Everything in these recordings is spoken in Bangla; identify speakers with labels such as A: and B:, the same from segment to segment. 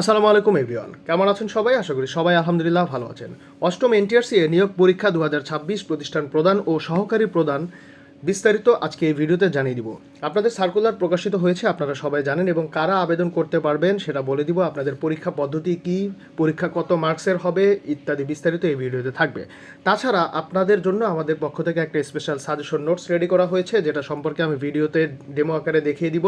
A: আসসালামু আলাইকুম, এভরিওয়ান। কেমন আছেন সবাই? আশা করি সবাই আলহামদুলিল্লাহ ভালো আছেন। অষ্টম এনটিআরসি এ নিয়োগ পরীক্ষা দু হাজার ছাব্বিশ প্রতিষ্ঠান প্রদান ও সহকারী প্রদান বিস্তারিত আজকে এই ভিডিওতে জানিয়ে দিব। আপনাদের সার্কুলার প্রকাশিত হয়েছে, আপনারা সবাই জানেন, এবং কারা আবেদন করতে পারবেন সেটা বলে দিব। আপনাদের পরীক্ষা পদ্ধতি কি, পরীক্ষা কত মার্কসের হবে, ইত্যাদি বিস্তারিত এই ভিডিওতে থাকবে। তাছাড়া আপনাদের জন্য আমাদের পক্ষ থেকে একটা স্পেশাল সাজেশন নোটস রেডি করা হয়েছে, যেটা সম্পর্কে আমি ভিডিওতে ডেমো আকারে দেখিয়ে দিব।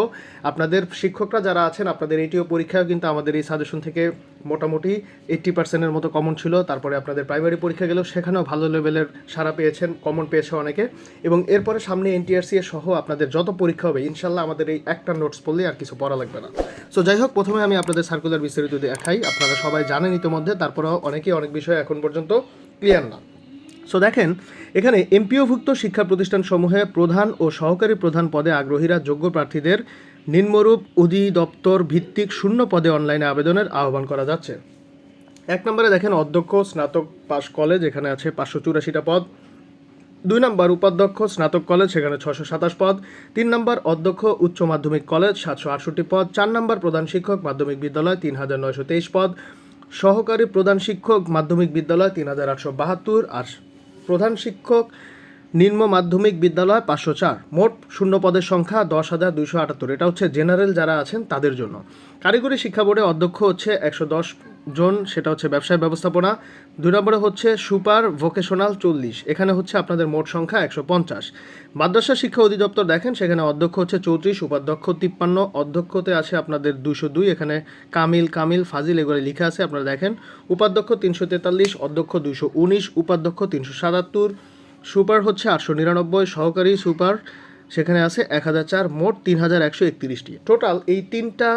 A: আপনাদের শিক্ষকরা যারা আছেন, আপনাদের এটিও পরীক্ষাও কিন্তু আমাদের এই সাজেশন থেকে মোটামুটি এইট্টি পার্সেন্টের মতো কমন ছিল। তারপরে আপনাদের প্রাইমারি পরীক্ষা গেলেও সেখানেও ভালো লেভেলের সারা পেয়েছেন কমন পেয়েছে অনেকে। এবং এরপরে সামনে এনটিআরসি সহ আপনাদের যত পরীক্ষা হবে ইনশাল্লাহ আমাদের এই একটা নোটস পড়লে আর কিছু পড়া লাগবে না। সো যাই হোক, প্রথমে আমি আপনাদের সার্কুলার বিস্তারিত দেখাই। আপনারা সবাই জানেন ইতিমধ্যে, তারপরেও অনেকেই অনেক বিষয় এখন পর্যন্ত ক্লিয়ার না। সো দেখেন, এখানে এমপিওভুক্ত শিক্ষা প্রতিষ্ঠানসমূহে প্রধান ও সহকারী প্রধান পদে আগ্রহীরা যোগ্য প্রার্থীদের নিম্নরূপ অধিদপ্তর ভিত্তিক শূন্য পদে অনলাইনে আবেদনের আহ্বান করা যাচ্ছে। এক নম্বরে দেখেন, অধ্যক্ষ স্নাতক পাশ কলেজ এখানে আছে পাঁচশো চুরাশিটা পদ। দুই নম্বর উপাধ্যক্ষ স্নাতক কলেজ, সেখানে ছশো সাতাশ পদ। তিন নম্বর অধ্যক্ষ উচ্চ মাধ্যমিক কলেজ, সাতশো আটষট্টি পদ। চার নম্বর প্রধান শিক্ষক মাধ্যমিক বিদ্যালয়, তিন হাজার নয়শো তেইশ পদ। সহকারী প্রধান শিক্ষক মাধ্যমিক বিদ্যালয়, তিন হাজার আটশো বাহাত্তর। আর প্রধান শিক্ষক নিম্ন মাধ্যমিক বিদ্যালয়, পাঁচশো চার। মোট শূন্য পদের সংখ্যা দশ হাজার দুইশো আটাত্তর। এটা হচ্ছে জেনারেল যারা আছেন তাদের জন্য। কারিগরি শিক্ষা বোর্ডে অধ্যক্ষ হচ্ছে একশো দশ জন সেটা হচ্ছে ব্যবসায় ব্যবস্থাপনা। দুই নম্বরে হচ্ছে সুপার ভোকেশনাল চল্লিশ। এখানে হচ্ছে আপনাদের মোট সংখ্যা একশো পঞ্চাশ। মাদ্রাসা শিক্ষা অধিদপ্তর দেখেন, সেখানে অধ্যক্ষ হচ্ছে চৌত্রিশ, উপাধ্যক্ষ তিপ্পান্ন, অধ্যক্ষতে আছে আপনাদের দুশো দুই। এখানে কামিল কামিল, ফাজিল এগুলো লিখা আছে, আপনারা দেখেন। উপাধ্যক্ষ তিনশো তেতাল্লিশ, অধ্যক্ষ দুশো উনিশ, উপাধ্যক্ষ তিনশো সাতাত্তর। সুপার হচ্ছে আটশো নিরানব্বই, সহকারী সুপার সেখানে আছে এক হাজার চার, মোট তিন হাজার একশো একত্রিশটি। টোটাল এই তিনটা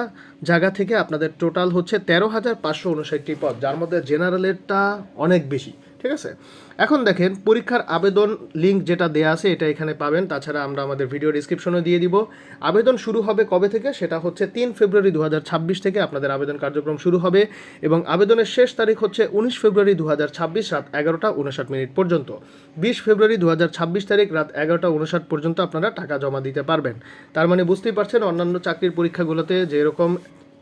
A: জায়গা থেকে আপনাদের টোটাল হচ্ছে তেরো হাজার পাঁচশো উনষাটটি পদ, যার মধ্যে জেনারেলেরটা অনেক বেশি। ঠিক আছে? এখন দেখেন, পরীক্ষার আবেদন লিঙ্ক যেটা দেয়া আছে, এটা এখানে পাবেন। তাছাড়া আমরা আমাদের ভিডিও ডিসক্রিপশনে দিয়ে দিব। আবেদন শুরু হবে কবে থেকে? সেটা হচ্ছে তিন ফেব্রুয়ারি দুহাজার ছাব্বিশ থেকে আপনাদের আবেদন কার্যক্রম শুরু হবে এবং আবেদনের শেষ তারিখ হচ্ছে উনিশ ফেব্রুয়ারি দু হাজার ছাব্বিশ রাত এগারোটা উনষাট মিনিট পর্যন্ত। বিশ ফেব্রুয়ারি দু হাজার ছাব্বিশ তারিখ রাত এগারোটা উনষাট পর্যন্ত আপনারা টাকা জমা দিতে পারবেন। তার মানে বুঝতেই পারছেন, অন্যান্য চাকরির পরীক্ষাগুলোতে যেরকম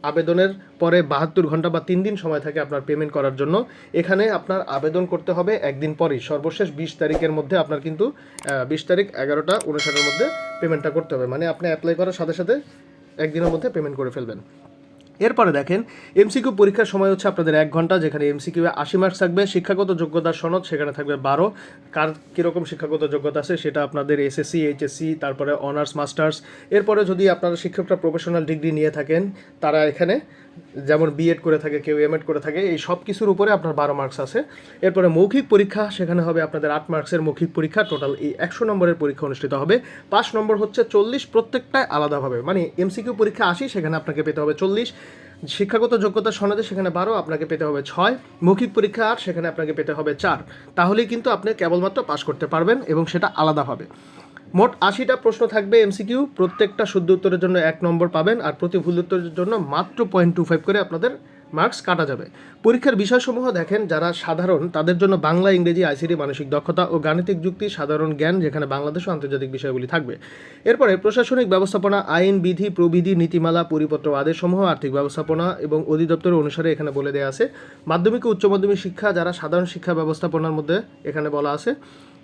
A: আবেদনের পরে বাহাত্তর ঘণ্টা বা তিন দিন সময় থাকে আপনার পেমেন্ট করার জন্য। এখানে আপনার আবেদন করতে হবে একদিন পরেই। সর্বশেষ বিশ তারিখের মধ্যে আপনার কিন্তু বিশ তারিখ এগারোটা উনষাটের মধ্যে পেমেন্টটা করতে হবে। মানে আপনি অ্যাপ্লাই করার সাথে সাথে একদিনের মধ্যে পেমেন্ট করে ফেলবেন। এরপরে দেখেন এমসিকিউ পরীক্ষার সময় হচ্ছে আপনাদের এক ঘণ্টা, যেখানে এমসিকিউ আশি মার্কস থাকবে, শিক্ষাগত যোগ্যতা সনদ সেখানে থাকবে বারো। কার কীরকম শিক্ষাগত যোগ্যতা আছে সেটা আপনাদের এসএসসি এইচএসসি তারপরে অনার্স মাস্টার্স এরপরে যদি আপনারা শিক্ষকরা প্রফেশনাল ডিগ্রি নিয়ে থাকেন, তারা এখানে যেমন বিএড করে থাকে, কেউ এমএড করে থাকে, এই সব কিছুর উপরে আপনার বারো মার্কস আছে। এরপরে মৌখিক পরীক্ষা, সেখানে হবে আপনাদের আট মার্কসের মৌখিক পরীক্ষা টোটাল এই একশো নম্বরের পরীক্ষা অনুষ্ঠিত হবে। পাঁচ নম্বর হচ্ছে চল্লিশ প্রত্যেকটাই আলাদাভাবে মানে এমসিকিউ পরীক্ষা আসি সেখানে আপনাকে পেতে হবে চল্লিশ। শিক্ষাগত যোগ্যতা সনদে, সেখানে বারো, আপনাকে পেতে হবে ছয়। মৌখিক পরীক্ষা আর সেখানে আপনাকে পেতে হবে চার। তাহলেই কিন্তু আপনি কেবলমাত্র পাশ করতে পারবেন এবং সেটা আলাদাভাবে। মোট আশিটা প্রশ্ন থাকবে এমসিকিউ প্রত্যেকটা শুদ্ধ উত্তরের জন্য এক নম্বর পাবেন আর প্রতি ভুল উত্তরের জন্য মাত্র পয়েন্ট টু ফাইভ করে আপনাদের মার্কস কাটা যাবে। পরীক্ষার বিষয়সমূহ দেখেন, যারা সাধারণ, তাদের জন্য বাংলা, ইংরেজি আইসিডি মানসিক দক্ষতা ও গাণিতিক যুক্তি, সাধারণ জ্ঞান, যেখানে বাংলাদেশ ও আন্তর্জাতিক বিষয়গুলি থাকবে। এরপরে প্রশাসনিক ব্যবস্থাপনা, আইন, বিধি, প্রবিধি, নীতিমালা, পরিপত্র আদেশসমূহ, আর্থিক ব্যবস্থাপনা এবং অধিদপ্তর অনুসারে এখানে বলে দেওয়া আছে। মাধ্যমিক ও উচ্চ মাধ্যমিক শিক্ষা, যারা সাধারণ শিক্ষা ব্যবস্থাপনার মধ্যে এখানে বলা আছে।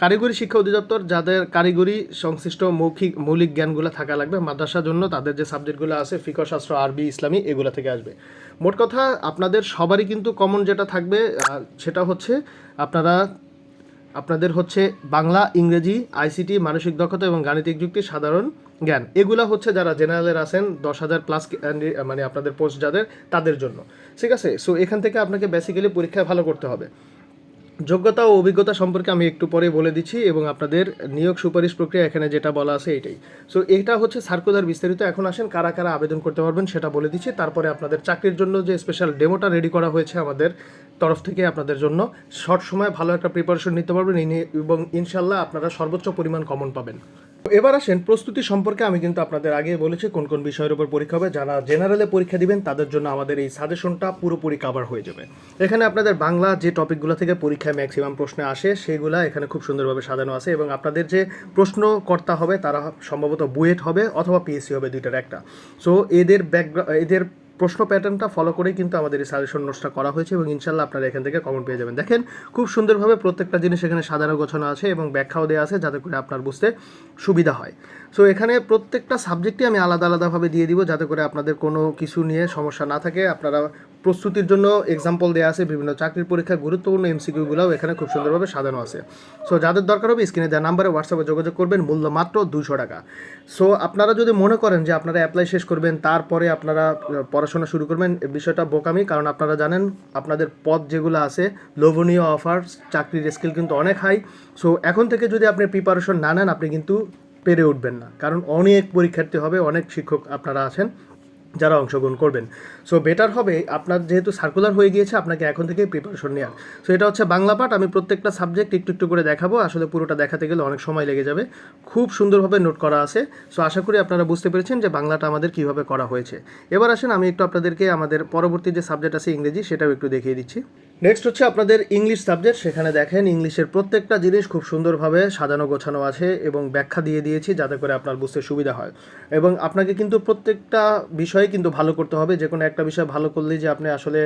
A: কারিগরি শিক্ষা অধিদপ্তর, যাদের কারিগরি সংশ্লিষ্ট মৌখিক, মৌলিক জ্ঞানগুলো থাকা লাগবে মাদ্রাসার জন্য, তাদের যে সাবজেক্টগুলো আছে ফিকশাস্ত্র আরবি, ইসলামী, এগুলো থেকে আসবে। মোট কথা, আপনাদের সবারই কিন্তু কমন যেটা থাকবে সেটা হচ্ছে আপনারা, আপনাদের হচ্ছে বাংলা, ইংরেজি, আইসিটি, মানসিক দক্ষতা এবং গাণিতিক যুক্তি, সাধারণ জ্ঞান। এগুলা হচ্ছে যারা জেনারেলের আছেন, দশ হাজার প্লাস মানে আপনাদের পোস্ট যাদের, তাদের জন্য। ঠিক আছে? সো এখান থেকে আপনাকে বেসিক্যালি পরীক্ষায় ভালো করতে হবে। যোগ্যতা ও অভিজ্ঞতা সম্পর্কে আমি একটু পরে বলে দিচ্ছি এবং আপনাদের নিয়োগ সুপারিশ প্রক্রিয়া এখানে যেটা বলা আছে এটাই। সো এটা হচ্ছে সার্কুলার বিস্তারিত। এখন আসেন কারা কারা আবেদন করতে পারবেন সেটা বলে দিচ্ছি। তারপরে আপনাদের চাকরির জন্য যে স্পেশাল ডেমোটা রেডি করা হয়েছে আমাদের তরফ থেকে আপনাদের জন্য শর্ট সময় ভালো একটা প্রিপারেশন নিতে পারবেন। এবং ইনশাল্লাহ আপনারা সর্বোচ্চ পরিমাণ কমন পাবেন। এবার আসেন প্রস্তুতি সম্পর্কে। আমি কিন্তু আপনাদের আগে বলেছি কোন কোন বিষয়ের উপর পরীক্ষা হবে। যারা জেনারেলে পরীক্ষা দিবেন, তাদের জন্য আমাদের এই সাজেশনটা পুরোপুরি কভার হয়ে যাবে। এখানে আপনাদের বাংলা যে টপিকগুলো থেকে পরীক্ষায় ম্যাক্সিমাম প্রশ্নে আসে, সেগুলা এখানে খুব সুন্দরভাবে সাজানো আছে এবং আপনাদের যে প্রশ্নকর্তা হবে, তারা সম্ভবত বুয়েট হবে অথবা পিএসসি হবে দুইটার একটা। সো এদের ব্যাকগ্রাউন্ড এদের প্রশ্ন প্যাটার্নটা ফলো করেই কিন্তু আমাদের এই সাজেশন নোটসটা করা হয়েছে এবং ইনশাল্লাহ আপনারা এখান থেকে কমন পেয়ে যাবেন। দেখেন, খুব সুন্দরভাবে প্রত্যেকটা জিনিস এখানে সাধারণ গোছানো আছে এবং ব্যাখ্যাও দেওয়া আছে যাতে করে আপনার বুঝতে সুবিধা হয়। সো এখানে প্রত্যেকটা সাবজেক্টই আমি আলাদা আলাদাভাবে দিয়ে দিব যাতে করে আপনাদের কোনো কিছু নিয়ে সমস্যা না থাকে। আপনারা প্রস্তুতির জন্য এক্সাম্পল দেওয়া আছে, বিভিন্ন চাকরির পরীক্ষা গুরুত্বপূর্ণ এমসিকিউগুলোও এখানে খুব সুন্দরভাবে সাজানো আছে। সো যাদের দরকার হবে স্ক্রিনে দেওয়া নাম্বারে হোয়াটসঅ্যাপে যোগাযোগ করবেন, মূল্য মাত্র দুশো টাকা। সো আপনারা যদি মনে করেন যে আপনারা অ্যাপ্লাই শেষ করবেন, তারপরে আপনারা পড়াশোনা শুরু করবেন বিষয়টা বোকামি, কারণ আপনারা জানেন আপনাদের পদ যেগুলো আছে, লোভনীয় অফার চাকরির স্কিল কিন্তু অনেক হাই সো এখন থেকে যদি আপনি প্রিপারেশন না নেন, আপনি কিন্তু পেরে উঠবেন না। কারণ অনেক পরীক্ষার্থী হবে, অনেক শিক্ষক আপনারা আছেন যারা অংশগ্রহণ করবেন। সো বেটার হবে আপনার যেহেতু সার্কুলার হয়ে গিয়েছে, আপনাকে এখন থেকে প্রিপারেশন নেওয়ার সো এটা হচ্ছে বাংলা পাঠ। আমি প্রত্যেকটা সাবজেক্ট একটু একটু করে দেখাবো। আসলে পুরোটা দেখাতে গেলে অনেক সময় লেগে যাবে। খুব সুন্দরভাবে নোট করা আছে। সো আশা করি আপনারা বুঝতে পেরেছেন যে বাংলাটা আমাদের কীভাবে করা হয়েছে। এবার আসেন, আমি একটু আপনাদেরকে আমাদের পরবর্তী যে সাবজেক্ট আছে ইংরেজি, সেটাও একটু দেখিয়ে দিচ্ছি। নেক্সট হচ্ছে আপনাদের ইংলিশ সাবজেক্ট সেখানে দেখেন ইংলিশের প্রত্যেকটা জিনিস খুব সুন্দরভাবে সাজানো গোছানো আছে এবং ব্যাখ্যা দিয়ে দিয়েছি যাতে করে আপনার বুঝতে সুবিধা হয়। এবং আপনাকে কিন্তু প্রত্যেকটা বিষয়ে কিন্তু ভালো করতে হবে, যে কোনো একটা বিষয় ভালো করলেই যে আপনি আসলে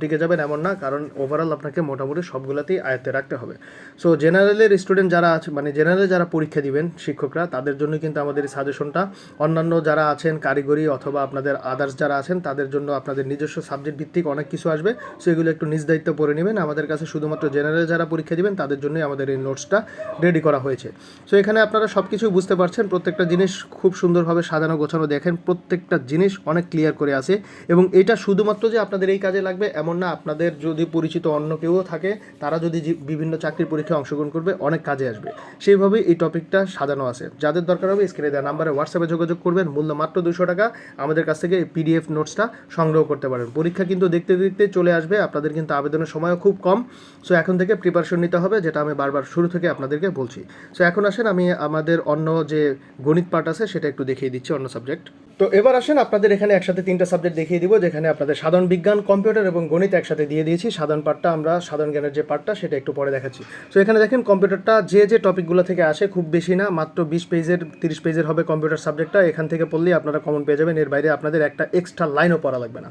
A: টিকে যাবেন এমন না, কারণ ওভারঅল আপনাকে মোটামুটি সবগুলোতেই আয়ত্তে রাখতে হবে। সো জেনারেলের স্টুডেন্ট যারা আছে মানে জেনারেলে যারা পরীক্ষা দিবেন শিক্ষকরা, তাদের জন্য কিন্তু আমাদের সাজেশনটা অন্যান্য যারা আছেন কারিগরি অথবা আপনাদের আদার্স যারা আছেন, তাদের জন্য আপনাদের নিজস্ব সাবজেক্ট ভিত্তিক অনেক কিছু আসবে সো এগুলো একটু নিজ দায়িত্ব পড়ে নেবেন। আমাদের কাছে শুধুমাত্র জেনারেল যারা পরীক্ষা দেবেন, তাদের জন্যই আমাদের এই নোটসটা রেডি করা হয়েছে। সো এখানে আপনারা সব কিছু বুঝতে পারছেন। প্রত্যেকটা জিনিস খুব সুন্দরভাবে সাজানো, গোছানো দেখেন, প্রত্যেকটা জিনিস অনেক ক্লিয়ার করে আছে এবং এটা শুধুমাত্র যে আপনাদের এই কাজে লাগবে এমন না, আপনাদের যদি পরিচিত অন্য কেউও থাকে, তারা যদি বিভিন্ন চাকরির পরীক্ষায় অংশগ্রহণ করবে, অনেক কাজে আসবে। সেইভাবেই এই টপিকটা সাজানো আছে। যাদের দরকার হবে স্ক্রিনে দেওয়া নাম্বারে হোয়াটসঅ্যাপে যোগাযোগ করবেন। মূল্য মাত্র দুশো টাকা। আমাদের কাছ থেকে পিডিএফ নোটসটা সংগ্রহ করতে পারেন। পরীক্ষা কিন্তু দেখতে দেখতে চলে আসবে। আপনাদের কিন্তু আবেদনের সময়ও খুব কম। সো এখন থেকে প্রিপারেশন নিতে হবে, যেটা আমি বারবার শুরু থেকে আপনাদেরকে বলছি। সো এখন আসেন, আমি আমাদের অন্য যে গণিত পার্ট আছে, সেটা একটু দেখিয়ে দিচ্ছি অন্য সাবজেক্ট তো এবার আসেন, আপনাদের এখানে একসাথে তিনটা সাবজেক্ট দেখিয়ে দিব, যেখানে আপনাদের সাধারণ বিজ্ঞান কম্পিউটার এবং গণিত একসাথে দিয়ে দিয়েছি। সাধারণ পার্টটা আমরা, সাধারণ জ্ঞানের যে পার্টটা সেটা একটু পরে দেখাচ্ছি। সো এখানে দেখেন কম্পিউটারটা যে যে টপিকগুলো থেকে আসে, খুব বেশি না, মাত্র বিশ পেজের তিরিশ পেজের হবে কম্পিউটার সাবজেক্টটা এখান থেকে পড়লেই আপনারা কমন পেয়ে যাবেন, এর বাইরে আপনাদের একটা এক্সট্রা লাইনও পড়া লাগবে না।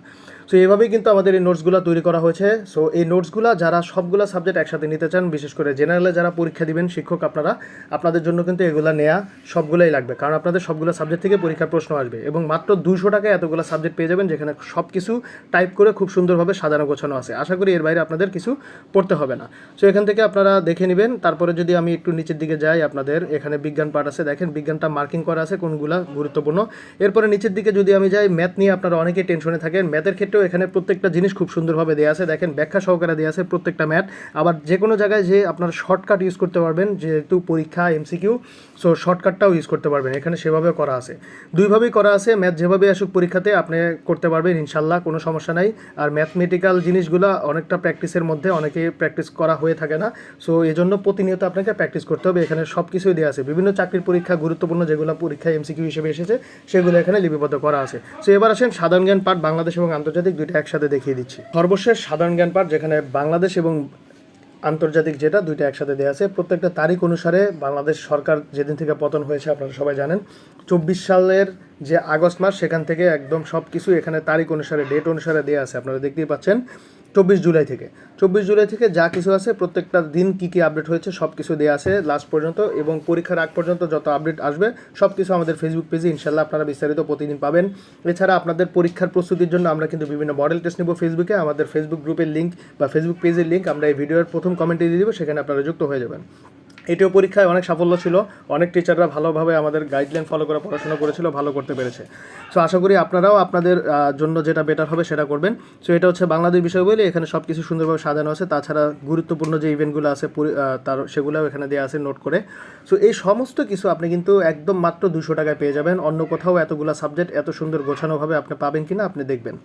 A: সো এইভাবেই কিন্তু আমাদের এই নোটসগুলো তৈরি করা হয়েছে। সো এই নোটসগুলো যারা সবগুলো সাবজেক্ট একসাথে নিতে চান, বিশেষ করে জেনারেলে যারা পরীক্ষা দিবেন, শিক্ষক আপনারা, আপনাদের জন্য কিন্তু এগুলো নেওয়া সবগুলোই লাগবে। কারণ আপনাদের সবগুলো সাবজেক্ট থেকে পরীক্ষার প্রশ্ন আসবে। এবং মাত্র দুশো টাকায় এতগুলো সাবজেক্ট পেয়ে যাবেন, যেখানে সব কিছু টাইপ করে খুব সুন্দরভাবে সাজানো গোছানো আছে। আশা করি এর বাইরে আপনাদের কিছু পড়তে হবে না। সো এখান থেকে আপনারা দেখে নেবেন। তারপরে যদি আমি একটু নিচের দিকে যাই আপনাদের, এখানে বিজ্ঞান পাঠ আছে। দেখেন, বিজ্ঞানটা মার্কিং করা আছে কোনগুলা গুরুত্বপূর্ণ। এরপরে নিচের দিকে যদি আমি যাই ম্যাথ নিয়ে আপনারা অনেকেই টেনশনে থাকেন। ম্যাথের ক্ষেত্রেও এখানে প্রত্যেকটা জিনিস খুব সুন্দরভাবে দেওয়া আছে। দেখেন, ব্যাখ্যা সহকারে দেওয়া আছে প্রত্যেকটা ম্যাথ আবার যে কোনো জায়গায় যে আপনার শর্টকাট ইউজ করতে পারবেন, যেহেতু পরীক্ষা এমসিকিউ সো শর্টকাটটাও ইউজ করতে পারবেন। এখানে সেভাবে করা আছে। দুইভাবেই করা আছে। ম্যাথ যেভাবে আসুক পরীক্ষাতে আপনি করতে পারবেন, ইনশাল্লাহ, কোনো সমস্যা নাই। আর ম্যাথমেটিক্যাল জিনিসগুলো অনেকটা প্র্যাকটিসের মধ্যে অনেকে প্র্যাকটিস করা হয়ে থাকে না। সো এই জন্য প্রতিনিয়ত আপনাকে প্র্যাকটিস করতে হবে। এখানে সব কিছুই দেওয়া আছে। বিভিন্ন চাকরির পরীক্ষা, গুরুত্বপূর্ণ যেগুলো পরীক্ষা এমসিকিউ হিসেবে এসেছে, সেগুলো এখানে লিপিবদ্ধ করা আছে। সো এবার আসেন সাধারণ জ্ঞান পাঠ, বাংলাদেশ এবং আন্তর্জাতিক দুইটা একসাথে দেখিয়ে দিচ্ছি। সর্বশেষ সাধারণ জ্ঞান পাঠ, যেখানে বাংলাদেশ এবং আন্তর্জাতিক যেটা, দুইটা একসাথে দেওয়া আছে। প্রত্যেকটা তারিখ অনুসারে বাংলাদেশ সরকার যেদিন থেকে পতন হয়েছে, আপনারা সবাই জানেন, চব্বিশ সালের যে আগস্ট মাস, সেখান থেকে একদম সব কিছু এখানে তারিখ অনুসারে ডেট অনুসারে দেওয়া আছে। আপনারা দেখতেই পাচ্ছেন চব্বিশ জুলাই থেকে। চব্বিশ জুলাই থেকে যা কিছু আছে, প্রত্যেকটা দিন কি কি আপডেট হয়েছে সব কিছু দেওয়া আছে লাস্ট পর্যন্ত এবং পরীক্ষার আগ পর্যন্ত যত আপডেট আসবে সব কিছু আমাদের ফেসবুক পেজে ইনশাল্লাহ আপনারা বিস্তারিত প্রতিদিন পাবেন। এছাড়া আপনাদের পরীক্ষার প্রস্তুতির জন্য আমরা কিন্তু বিভিন্ন মডেল টেস্ট নেব ফেসবুকে আমাদের ফেসবুক গ্রুপের লিঙ্ক বা ফেসবুক পেজের লিঙ্ক আমরা এই ভিডিওর প্রথম কমেন্টে দিয়ে দিব, সেখানে আপনারা যুক্ত হয়ে যাবেন। এটিও পরীক্ষায় অনেক সাফল্য ছিল। অনেক টিচাররা ভালোভাবে আমাদের গাইডলাইন ফলো করে পড়াশোনা করেছিল, ভালো করতে পেরেছে। সো আশা করি আপনারাও আপনাদের জন্য যেটা বেটার হবে সেটা করবেন। সো এটা হচ্ছে বাংলাদেশ বিষয় বলে এখানে সব কিছু সুন্দরভাবে সাজানো আছে। তাছাড়া গুরুত্বপূর্ণ যে ইভেন্টগুলো আছে তার, সেগুলোও এখানে দেওয়া আছে নোট করে। সো এই সমস্ত কিছু আপনি কিন্তু একদম মাত্র দুশো টাকায় পেয়ে যাবেন। অন্য কোথাও এতগুলো সাবজেক্ট এত সুন্দর গোছানোভাবে আপনি পাবেন কিনা আপনি দেখবেন।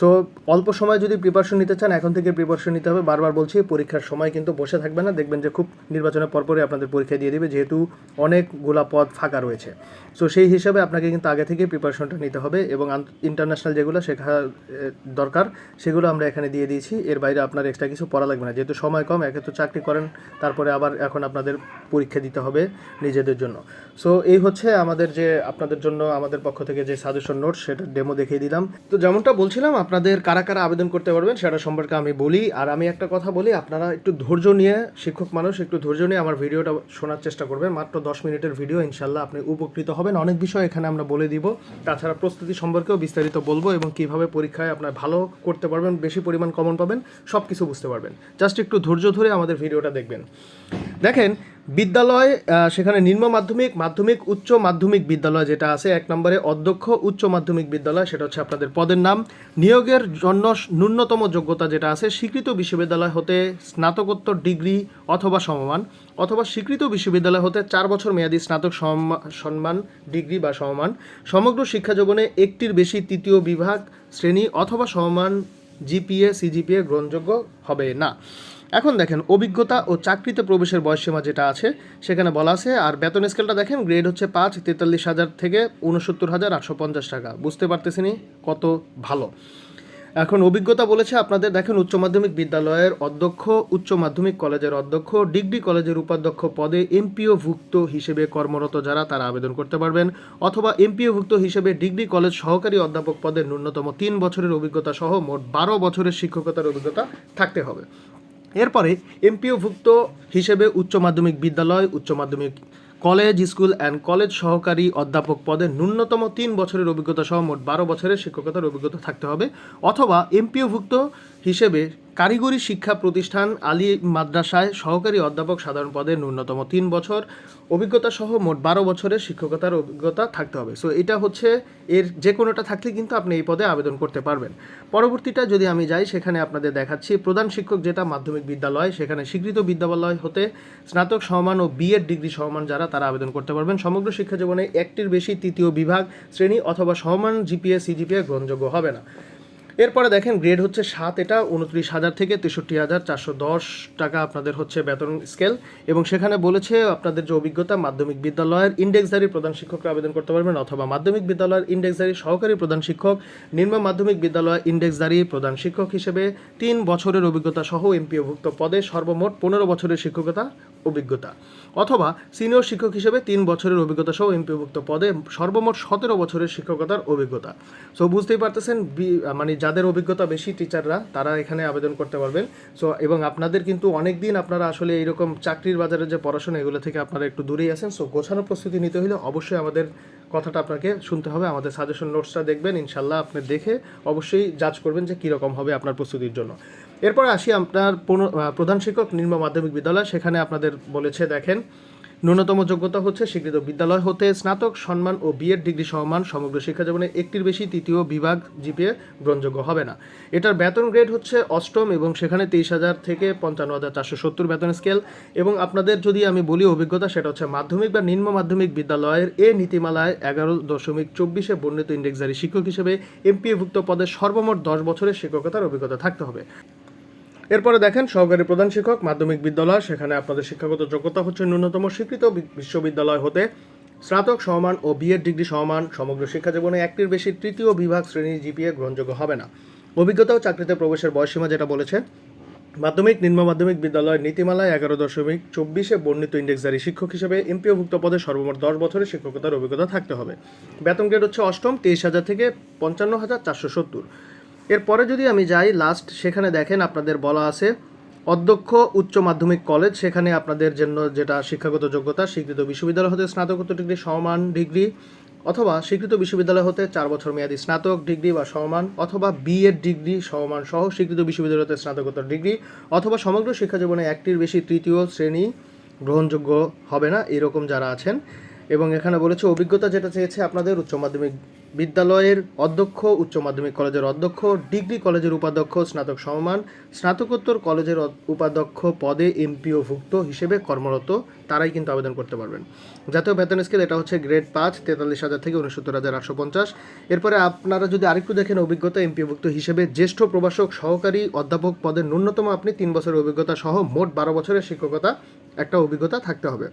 A: সো অল্প সময় যদি প্রিপারেশন নিতে চান, এখন থেকে প্রিপারেশন নিতে হবে। বারবার বলছি, পরীক্ষার সময় কিন্তু বসে থাকবে না। দেখবেন যে খুব নির্বাচনের পরপরই আপনাদের পরীক্ষা দিয়ে দেবে, যেহেতু অনেকগুলা পদ ফাঁকা রয়েছে। সো সেই হিসাবে আপনাকে কিন্তু আগে থেকে প্রিপারেশনটা নিতে হবে এবং ইন্টারন্যাশনাল যেগুলো শেখা দরকার, সেগুলো আমরা এখানে দিয়ে দিয়েছি। এর বাইরে আপনার এক্সট্রা কিছু পড়া লাগবে না। যেহেতু সময় কম, একে তো চাকরি করেন, তারপরে আবার এখন আপনাদের পরীক্ষা দিতে হবে নিজেদের জন্য। সো এই হচ্ছে আমাদের যে, আপনাদের জন্য আমাদের পক্ষ থেকে যে সাজেশন নোট সেটা ডেমো দেখিয়ে দিলাম। তো যেমনটা বলছিলাম আপনাদের কারা কারা আবেদন করতে পারবেন সেটা সম্পর্কে আমি বলি। আর আমি একটা কথা বলি, আপনারা একটু ধৈর্য নিয়ে, শিক্ষক মানুষ, একটু ধৈর্য নিয়ে আমার ভিডিওটা শোনার চেষ্টা করবেন। মাত্র দশ মিনিটের ভিডিও ইনশাল্লাহ আপনি উপকৃত হবেন। অনেক বিষয় এখানে আমরা বলে দিব। তাছাড়া প্রস্তুতি সম্পর্কেও বিস্তারিত বলব এবং কীভাবে পরীক্ষায় আপনার ভালো করতে পারবেন, বেশি পরিমাণ কমন পাবেন সব কিছু বুঝতে পারবেন। জাস্ট একটু ধৈর্য ধরে আমাদের ভিডিওটা দেখবেন। দেখেন, বিদ্যালয় সেখানে নিম্ন মাধ্যমিক মাধ্যমিক, উচ্চ মাধ্যমিক বিদ্যালয় যেটা আছে, এক নম্বরে অধ্যক্ষ, উচ্চ মাধ্যমিক বিদ্যালয়, সেটা হচ্ছে আপনাদের পদের নাম। নিয়োগের জন্য ন্যূনতম যোগ্যতা যেটা আছে, স্বীকৃত বিশ্ববিদ্যালয় হতে স্নাতকোত্তর ডিগ্রি অথবা সমমান, অথবা স্বীকৃত বিশ্ববিদ্যালয় হতে চার বছর মেয়াদী স্নাতক সম্মান ডিগ্রি বা সমমান, সমগ্র শিক্ষা জীবনে একটির বেশি তৃতীয় বিভাগ, শ্রেণি অথবা সমমান, জিপিএ, সিজিপিএ গ্রহণযোগ্য হবে না। এখন দেখেন, অভিজ্ঞতা ও চাকরিতে প্রবেশের বয়সসীমা যেটা আছে, সেখানে বলা আছে, আর বেতন স্কেলটা দেখেন, গ্রেড হচ্ছে পাঁচ, তেতাল্লিশ হাজার থেকে উনসত্তর হাজার আটশো পঞ্চাশ টাকা। বুঝতে পারতেছিনি কত ভালো। এখন অভিজ্ঞতা বলেছে আপনাদের, দেখেন, উচ্চ মাধ্যমিক বিদ্যালয়ের অধ্যক্ষ, উচ্চ মাধ্যমিক কলেজের অধ্যক্ষ, ডিগ্রি কলেজের উপাধ্যক্ষ পদে এমপিও ভুক্ত হিসেবে কর্মরত যারা, তারা আবেদন করতে পারবেন। অথবা এমপিও ভুক্ত হিসেবে ডিগ্রি কলেজ সহকারী অধ্যাপক পদে ন্যূনতম তিন বছরের অভিজ্ঞতা সহ মোট বারো বছরের শিক্ষকতার অভিজ্ঞতা থাকতে হবে। এরপরে এমপিওভুক্ত হিসেবে উচ্চ মাধ্যমিক বিদ্যালয়, উচ্চ মাধ্যমিক কলেজ, স্কুল অ্যান্ড কলেজ সহকারী অধ্যাপক পদে ন্যূনতম তিন বছরের অভিজ্ঞতা সহ মোট বারো বছরের শিক্ষকতার অভিজ্ঞতা থাকতে হবে। অথবা এমপিওভুক্ত হিসেবে কারিগরি শিক্ষা প্রতিষ্ঠান আলী মাদ্রাসায় সহকারী অধ্যাপক সাধারণ পদে ন্যূনতম তিন বছর। অভিজ্ঞতা সহ মোট বারো বছরের শিক্ষকতার অভিজ্ঞতা থাকতে হবে। সো এটা হচ্ছে এর যে কোনোটা থাকলে কিন্তু আপনি এই পদে আবেদন করতে পারবেন। পরবর্তীটা যদি আমি যাই, সেখানে আপনাদের দেখাচ্ছি। প্রধান শিক্ষক যেটা মাধ্যমিক বিদ্যালয়, সেখানে স্বীকৃত বিদ্যালয় হতে স্নাতক সমান ও বিএড ডিগ্রি সমান যারা, তারা আবেদন করতে পারবেন। সমগ্র শিক্ষা জীবনে একটির বেশি তৃতীয় বিভাগ, শ্রেণি অথবা সমান জিপিএ সিজিপিএ গ্রহণযোগ্য হবে না। এরপরে দেখেন গ্রেড হচ্ছে সাত, এটা উনত্রিশ হাজার থেকে তেষট্টি হাজার চারশো দশ টাকা আপনাদের হচ্ছে বেতন স্কেল এবং সেখানে বলেছে আপনাদের যে অভিজ্ঞতা, মাধ্যমিক বিদ্যালয়ের ইন্ডেক্সধারী প্রধান শিক্ষকরা আবেদন করতে পারবেন, অথবা মাধ্যমিক বিদ্যালয়ের ইন্ডেক্সধারী সহকারী প্রধান শিক্ষক, নিম্ন মাধ্যমিক বিদ্যালয় ইন্ডেক্সধারী প্রধান শিক্ষক হিসেবে তিন বছরের অভিজ্ঞতা সহ এমপিওভুক্ত পদে সর্বমোট পনেরো বছরের শিক্ষকতা অভিজ্ঞতা। অথবা সিনিয়র শিক্ষক হিসেবে তিন বছরের অভিজ্ঞতা সহ এমপিভুক্ত পদে সর্বমোট সতেরো বছরের শিক্ষকতার অভিজ্ঞতা। সো বুঝতেই পারতেছেন মানে যাদের অভিজ্ঞতা বেশি টিচাররা তারা এখানে আবেদন করতে পারবেন। সো এবং আপনাদের কিন্তু অনেক দিন আপনারা আসলে এইরকম চাকরির বাজারে যে পড়াশোনা, এগুলো থেকে আপনারা একটু দূরেই আছেন। সো গোছানো প্রস্তুতি নিতে হলে অবশ্যই আমাদের কথাটা আপনাকে শুনতে হবে। আমাদের সাজেশন নোটসটা দেখবেন ইনশাল্লাহ আপনি দেখে অবশ্যই জাজ করবেন যে কীরকম হবে আপনার প্রস্তুতির জন্য। এরপর আসি আপনার পনো- প্রধান শিক্ষক নিম্ন মাধ্যমিক বিদ্যালয়। সেখানে আপনাদের বলেছে, দেখেন, ন্যূনতম যোগ্যতা হচ্ছে স্বীকৃত বিদ্যালয় হতে স্নাতক, সম্মান ও বিএড ডিগ্রি সমান সমগ্র শিক্ষা জীবনে একটির বেশি তৃতীয় বিভাগ জিপিএ গ্রহণযোগ্য হবে না। এটার বেতন গ্রেড হচ্ছে অষ্টম এবং সেখানে তেইশ হাজার থেকে পঞ্চান্ন হাজার চারশো সত্তর বেতন স্কেল এবং আপনাদের যদি আমি বলি অভিজ্ঞতা, সেটা হচ্ছে মাধ্যমিক বা নিম্ন মাধ্যমিক বিদ্যালয়ের এ নীতিমালায় এগারো দশমিক চব্বিশে বর্ণিত ইন্ডেক্সজারি শিক্ষক হিসেবে এমপিএভুক্ত পদে সর্বমোট দশ বছরের শিক্ষকতার অভিজ্ঞতা থাকতে হবে। এরপরে দেখেন সহকারী প্রধান শিক্ষক মাধ্যমিক বিদ্যালয়, সেখানে আপনাদের শিক্ষাগত যোগ্যতা হচ্ছে ন্যূনতম স্বীকৃত বিশ্ববিদ্যালয় হতে স্নাতক সমান ও বিএড ডিগ্রি সমান, সমগ্র শিক্ষা জীবনে একটির বেশি তৃতীয় বিভাগ শ্রেণির জিপিএ গ্রহণযোগ্য হবে না। অভিজ্ঞতা ও চাকরিতে প্রবেশের বয়সীমা যেটা বলেছে, মাধ্যমিক, নিম্ন মাধ্যমিক বিদ্যালয়ের নীতিমালায় এগারো দশমিক চব্বিশে বর্ণিত ইন্ডেক্সধারী শিক্ষক হিসেবে এমপিওভুক্ত পদে সর্বমোট দশ বছরের শিক্ষকতার অভিজ্ঞতা থাকতে হবে। বেতন গ্রেড হচ্ছে অষ্টম, তেইশ হাজার থেকে পঞ্চান্ন হাজার চারশো সত্তর। এরপরে যদি আমি যাই লাস্ট সেখানে দেখেন আপনাদের বলা আছে, অধ্যক্ষ উচ্চ মাধ্যমিক কলেজ সেখানে আপনাদের জন্য যেটা শিক্ষাগত যোগ্যতা, স্বীকৃত বিশ্ববিদ্যালয় হতে স্নাতকোত্তর ডিগ্রি সমান ডিগ্রি অথবা স্বীকৃত বিশ্ববিদ্যালয় হতে চার বছর মেয়াদী স্নাতক ডিগ্রি বা সমান, অথবা বিএড ডিগ্রি সমান সহ স্বীকৃত বিশ্ববিদ্যালয় হতে স্নাতকোত্তর ডিগ্রি অথবা সমগ্র শিক্ষা জীবনে একটির বেশি তৃতীয় শ্রেণি গ্রহণযোগ্য হবে না, এরকম যারা আছেন। এবং এখানে বলেছে, অভিজ্ঞতা যেটা চেয়েছে আপনাদের, উচ্চ মাধ্যমিক বিদ্যালয়ের অধ্যক্ষ, উচ্চ মাধ্যমিক কলেজের অধ্যক্ষ, ডিগ্রি কলেজের উপাধ্যক্ষ, স্নাতক সমমান। স্নাতকোত্তর কলেজের উপাধ্যক্ষ পদে এমপিওভুক্ত হিসেবে কর্মরত, তারাই কিন্তু আবেদন করতে পারবেন। জাতীয় বেতন স্কেল এটা হচ্ছে গ্রেড পাঁচ, তেতাল্লিশ হাজার থেকে উনসত্তর হাজার আটশো পঞ্চাশ। এরপরে আপনারা যদি আরেকটু দেখেন অভিজ্ঞতা, এমপিওভুক্ত হিসেবে জ্যেষ্ঠ প্রভাষক সহকারী অধ্যাপক পদের ন্যূনতম আপনি তিন বছরের অভিজ্ঞতা সহ মোট বারো বছরের শিক্ষকতা একটা অভিজ্ঞতা থাকতে হবে।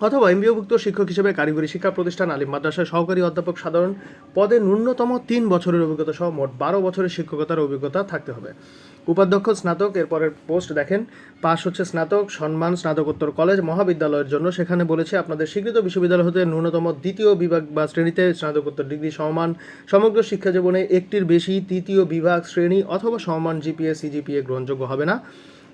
A: অথবা এমবিওভুক্ত শিক্ষক হিসেবে কারিগরি শিক্ষা প্রতিষ্ঠান, আলিম মাদ্রাসায় সহকারী অধ্যাপক সাধারণ পদে ন্যূনতম তিন বছরের অভিজ্ঞতা সহ মোট বারো বছরের শিক্ষকতার অভিজ্ঞতা থাকতে হবে। উপাধ্যক্ষ, স্নাতক, এরপরের পোস্ট দেখেন, পাশ হচ্ছে স্নাতক, সম্মান, স্নাতকোত্তর কলেজ, মহাবিদ্যালয়ের জন্য। সেখানে বলেছে, আপনাদের স্বীকৃত বিশ্ববিদ্যালয় হতে ন্যূনতম দ্বিতীয় বিভাগ বা শ্রেণীতে স্নাতকোত্তর ডিগ্রি সমান সমগ্র শিক্ষা জীবনে একটির বেশি তৃতীয় বিভাগ, শ্রেণি অথবা সমান জিপিএ, সিজিপিএ গ্রহণযোগ্য হবে না।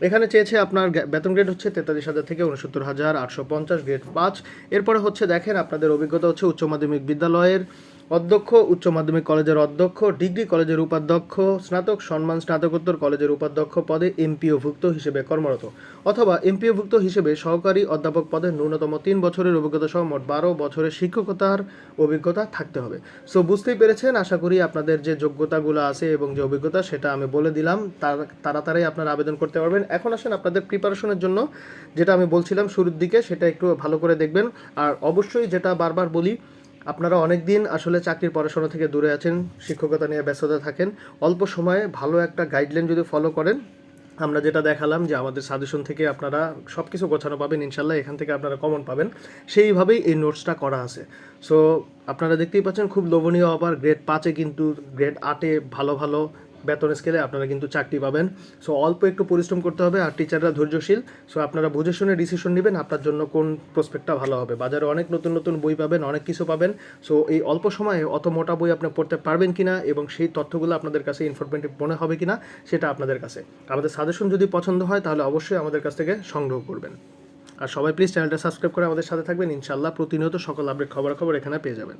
A: এখানে চেয়েছে আপনার বেতন গ্রেড হচ্ছে তেতাল্লিশ হাজার থেকে উনসত্তর হাজার আটশো পঞ্চাশ গ্রেড পাঁচ। এরপরে হচ্ছে দেখেন, আপনাদের অভিজ্ঞতা হচ্ছে উচ্চ মাধ্যমিক বিদ্যালয়ের অধ্যক্ষ, উচ্চ মাধ্যমিক কলেজের অধ্যক্ষ, ডিগ্রি কলেজের উপাধ্যক্ষ, স্নাতক সম্মান স্নাতকোত্তর কলেজের উপাধ্যক্ষ পদে এমপিওভুক্ত হিসেবে কর্মরত অথবা এমপিওভুক্ত হিসেবে সহকারী অধ্যাপক পদে ন্যূনতম তিন বছরের অভিজ্ঞতা সহ মোট বারো বছরের শিক্ষকতার অভিজ্ঞতা থাকতে হবে। সো বুঝতেই পেরেছেন, আশা করি আপনাদের যে যোগ্যতাগুলো আছে এবং যে অভিজ্ঞতা সেটা আমি বলে দিলাম। তাড়াতাড়ি আপনারা আবেদন করতে পারবেন। এখন আসেন আপনাদের প্রিপারেশনের জন্য। যেটা আমি বলছিলাম শুরুর দিকে, সেটা একটু ভালো করে দেখবেন। আর অবশ্যই যেটা বারবার বলি আপনারা অনেক দিন আসলে চাকরির পড়াশোনা থেকে দূরে আছেন, শিক্ষকতা নিয়ে ব্যস্ততা থাকেন, অল্প সময়ে ভালো একটা গাইডলাইন যদি ফলো করেন, আমরা যেটা দেখালাম যে আমাদের সাজেশন থেকে আপনারা সব কিছু গোছানো পাবেন ইনশাল্লাহ এখান থেকে আপনারা কমন পাবেন, সেইভাবেই এই নোটসটা করা আছে। সো আপনারা দেখতেই পাচ্ছেন খুব লোভনীয় আবার গ্রেড পাঁচে কিন্তু গ্রেড আটে ভালো ভালো বেতন স্কেলে আপনারা কিন্তু চাকরি পাবেন। সো অল্প একটু পরিশ্রম করতে হবে আর টিচাররা ধৈর্যশীল। সো আপনারা বুঝে শুনে ডিসিশন নেবেন আপনার জন্য কোন প্রসপেক্টটা ভালো হবে। বাজারে অনেক নতুন নতুন বই পাবেন, অনেক কিছু পাবেন। সো এই অল্প সময়ে অত মোটা বই আপনি পড়তে পারবেন কিনা এবং সেই তথ্যগুলো আপনাদের কাছে ইনফরমেটিভ মনে হবে কিনা, সেটা আপনাদের কাছে। আমাদের সাজেশন যদি পছন্দ হয়, তাহলে অবশ্যই আমাদের কাছ থেকে সংগ্রহ করবেন। আর সবাই প্লিজ চ্যানেলটা সাবস্ক্রাইব করে আমাদের সাথে থাকবেন। ইনশাল্লাহ প্রতিনিয়ত সকল আপডেট খবরাখবর এখানে পেয়ে যাবেন।